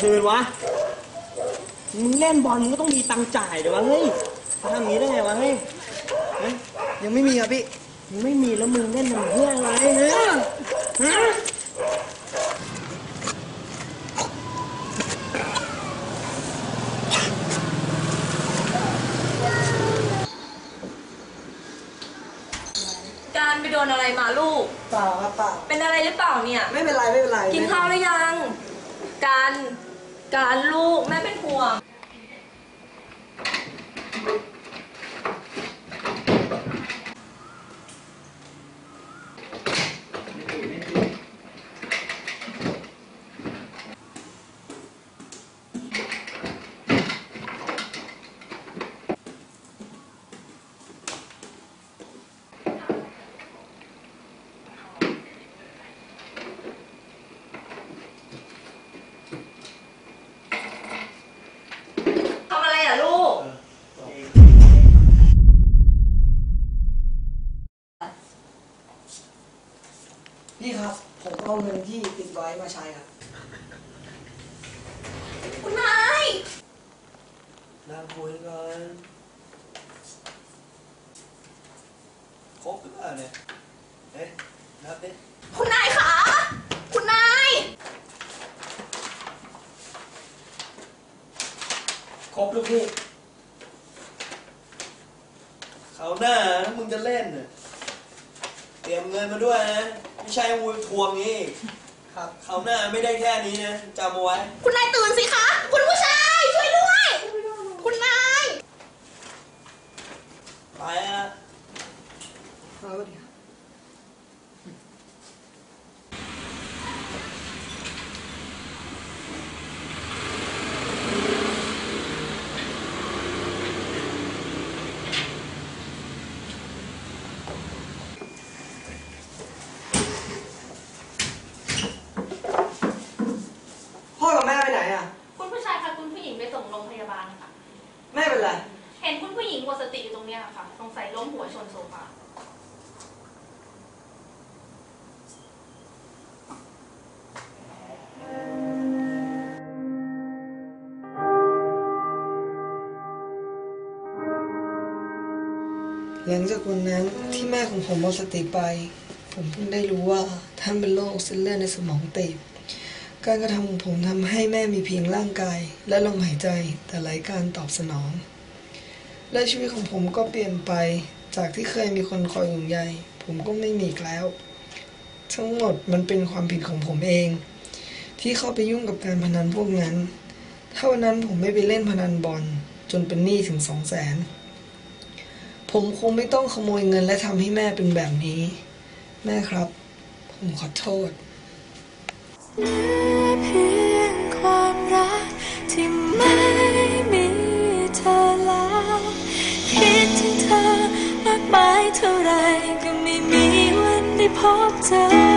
คืนวะ มึงเล่นบอลมึงก็ต้องมีตังค์จ่ายเดี๋ยววะเฮ้ยทำอย่างนี้ได้ไงวะเฮ้ยฮะยังไม่มีครับพี่ มึงไม่มีแล้วมึงเล่นมันเพื่ออะไรฮะฮะการไปโดนอะไรมาลูก เปล่าครับเปล่า เป็นอะไรหรือเปล่าเนี่ย ไม่เป็นไรไม่เป็นไร กินข้าวหรือยัง การ การลูกแม่เป็นห่วง ทำอะไรอะลูก พี่ครับ ผม เอาเงินที่ติดไว้มาใช้ครับ คุณนายนั่งคุยก่อนครบหรือเปล่าเนี่ยเอ๊ะนับดิคุณนายคะคุณนายครบลูกพี่เขาวหน้าถ้ามึงจะเล่นน่ะเตรียมเงินมาด้วยนะ ไม่ใช่มูทวงงี้อีกครับเขาวหน้าไม่ได้แค่นี้นะจำเอาไว้ คุณนายตื่นสิคะ คุณผู้ชาย ช่วยด้วย คุณนาย ไปอะเอาไปดิครับ พ่อกับแม่ไปไหนอะ คุณผู้ชายพาคุณผู้หญิงไปส่งโรงพยาบาลค่ะ แม่เป็นไร เห็นคุณผู้หญิงหมดสติอยู่ตรงเนี้ยค่ะ สงสัยล้มหัว ชนโซฟาหลังจากวันนั้นที่แม่ของผมหมดสติไป ผมเพิ่งได้รู้ว่าท่านเป็นโรคเส้นเลือดในสมองตีบการกระทำของผมทำให้แม่มีเพียงร่างกาย และลมหายใจแต่ไร้การตอบสนอง และชีวิตของผมก็เปลี่ยนไป จากที่เคยมีคนคอยห่วงใย ผมก็ไม่มีอีกแล้ว ทั้งหมดมันเป็นความผิดของผมเอง ที่เข้าไปยุ่งกับการพนันพวกนั้น ถ้าวันนั้นผมไม่ไปเล่นพนันบอลจนเป็นหนี้ถึงสองแสนผมคงไม่ต้องขโมยเงินและทำให้แม่เป็นแบบนี้ แม่ครับ ผมขอโทษเเท่าไรก็ไม่มีวันได้พบเธอ